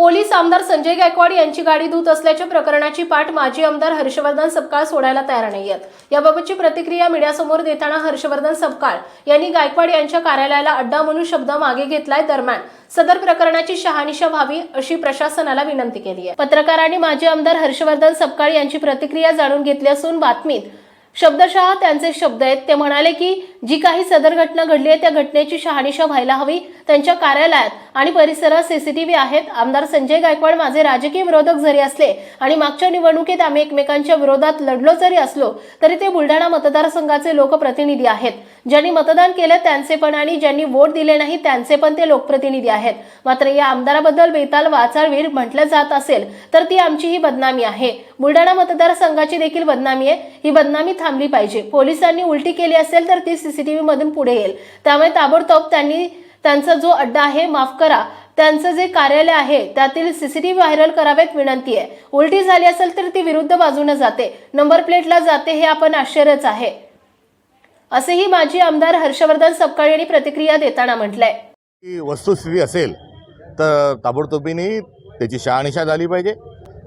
Police आमदार संजय गायकवाड यांची गाडी धुत असल्याच्या प्रकरणाची पाठ माजी आमदार हर्षवर्धन सपकाळ सोडायला तयार नाहीयेत. याबाबतची प्रतिक्रिया मीडियासमोर देताना हर्षवर्धन सपकाळ यांनी गायकवाड यांच्या कार्यालयाला अड्डा म्हणून शब्द मागे घेतलाय दरम्यान. सदर प्रकरणाची शहानिशा व्हावी अशी प्रशासनाला विनंती केली आहे पत्रकारांनी माजी आमदार हर्षवर्धन सपकाळ यांची प्रतिक्रिया जाणून घेतली असून बातमीत शब्दशः त्यांचे शब्द आहेत. ते म्हणाले की जी काही सदर घटना घडली आहे त्या घटनेची शहानिशा व्हायला हवी. त्यांच्या कार्यालयात आणि परिसरात सीसीटीव्ही आहेत. आमदार संजय गायकवाड माझे राजकीय विरोधक जरी असले आणि मागच्या निवडणुकीत आम्ही एकमेकांच्या विरोधात लढलो जरी असलो तरी ते बुलढाणा मतदारसंघाचे लोकप्रतिनिधी आहेत. ज्यांनी मतदान केलं त्यांचे पण आणि ज्यांनी वोट दिले नाही त्यांचे पण ते लोकप्रतिनिधी आहेत. मात्र या आमदाराबद्दल बेताल वाचाळवीर म्हटलं जात असेल तर ती आमची ही बदनामी आहे. बुलढाणा मतदारसंघाची देखील बदनामी आहे. ही बदनामी थांबली पाहिजे. पोलिसांनी उलटी केली असेल तर ती सीसीटीव्ही मधून पुढे येईल. त्यामुळे ताबडतोब त्यांनी त्यांचा जो अड्डा आहे माफ करा. त्यांचं जे कार्यालय आहे त्यातील सीसीटीव्ही व्हायरल करावेत विनंती आहे. उलटी झाली असेल तर ती विरुद्ध बाजूने जाते. नंबर प्लेटला जाते हे आपण आश्चर्यच आहे. असेही माजी आमदार हर्षवर्धन सपकाळ यांनी प्रतिक्रिया देताना म्हटलंय. वस्तुस्थिती असेल तर ताबडतोबीने त्याची शहानिशा झाली पाहिजे.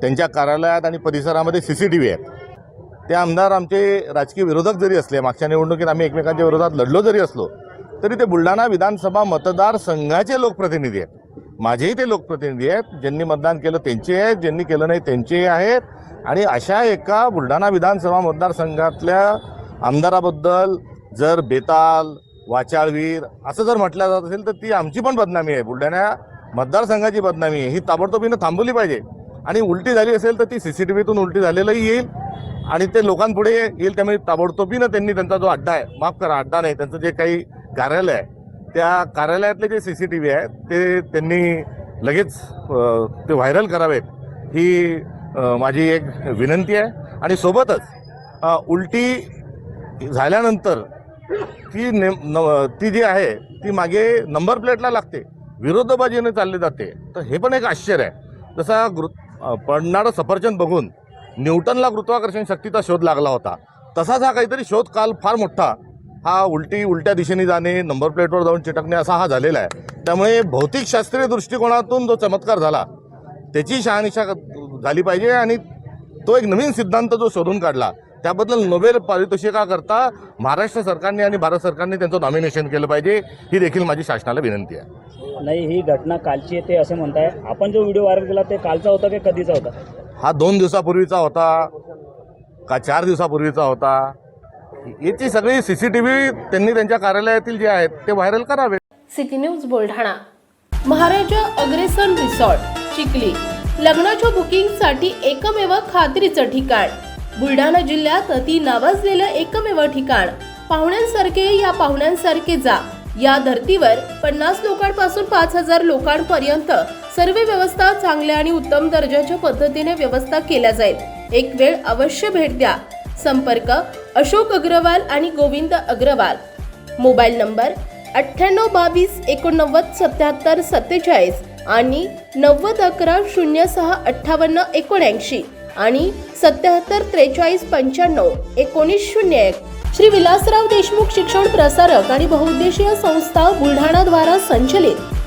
त्यांच्या कार्यालयात आणि परिसरामध्ये सी सी टी व्ही आहेत. ते आमदार आमचे राजकीय विरोधक जरी असले मागच्या निवडणुकीत आम्ही एकमेकांच्या विरोधात लढलो जरी असलो तरी ते बुलढाणा विधानसभा मतदारसंघाचे लोकप्रतिनिधी आहेत. माझेही ते लोकप्रतिनिधी आहेत. ज्यांनी मतदान केलं त्यांचे आहेत ज्यांनी केलं नाही त्यांचेही आहेत. आणि अशा एका बुलढाणा विधानसभा मतदारसंघातल्या आमदाराबद्दल जर बेताल वाचाळवीर असं जर म्हटलं जात असेल तर ती आमची पण बदनामी आहे. बुलढाणा मतदारसंघाची बदनामी आहे. ही ताबडतोबीनं थांबवली पाहिजे. आणि उलटी झाली असेल तर ती सी सी टी व्हीतून उलटी झालेलंही येईल. आणि ते लोकांपुढे येईल त्यामुळे ताबडतोबीनं त्यांनी त्यांचा जो अड्डा आहे माफ करा अड्डा नाही त्यांचं जे काही कार्यालय आहे त्या कार्यालयातले जे सी सी टी व्ही आहे ते त्यांनी लगेच ते व्हायरल करावेत ही माझी एक विनंती आहे. आणि सोबतच उलटी झाल्यानंतर ती नेम न ती जी आहे ती मागे नंबर प्लेटला लागते विरोधबाजीने चालले चालली जाते. तर हे पण एक आश्चर्य आहे. जसा गृ पडणारं सफरचंद बघून न्यूटनला गुरुत्वाकर्षण शक्तीचा शोध लागला होता. तसाच हा काहीतरी शोध काल फार मोठा. हा उलटी उलट्या दिशेने जाणे नंबर प्लेटवर जाऊन चिटकणे असा हा झालेला आहे. त्यामुळे भौतिकशास्त्रीय दृष्टिकोनातून जो चमत्कार झाला त्याची शहानिशा झाली पाहिजे आणि तो एक नवीन सिद्धांत जो शोधून काढला त्याबद्दल नोबेल पारितोषिकाकरता महाराष्ट्र सरकारने आणि भारत सरकारने त्यांचं नॉमिनेशन केलं पाहिजे ही देखील माझी शासनाला विनंती आहे. नाही ही घटना कालची आहे ते असं म्हणताय. आपण जो व्हिडिओ व्हायरल केला ते कालचा होता की कधीचा होता? हा दोन दिवसापूर्वीचा होता का चार दिवसापूर्वीचा होता? याची सगळी सी सी टी व्ही त्यांनी त्यांच्या कार्यालयातील जे आहेत ते व्हायरल करावे. City news Buldhana. Maharaja Agrasen resort Chikhli. लग्नाच्या बुकिंगसाठी एकमेव खात्रीचं ठिकाण. बुलढाणा जिल्ह्यात अति नावाजलेलं एकमेव ठिकाण. पाहुण्यांसारखे या पाहुण्यांसारखे जा. या धर्तीवर पन्नास लोकांपासून पाच हजार लोकांपर्यंत सर्व व्यवस्था चांगल्या आणि उत्तम दर्जाच्या पद्धतीने व्यवस्था केल्या जाईल. एक वेळ अवश्य भेट द्या. संपर्क अशोक अग्रवाल आणि गोविंद अग्रवाल. मोबाईल नंबर अठ्ठ्याण्णव बावीस एकोणनव्वद सत्याहत्तर सत्तेचाळीस आणि नव्वद अकरा शून्य सहा अठ्ठावन्न एकोणऐंशी आणि सत्याहत्तर त्रेचाळीस पंच्याण्णव एकोणीस शून्य एक. श्री विलासराव देशमुख शिक्षण प्रसारक आणि बहुउद्देशीय संस्था बुलढाणा द्वारा संचलित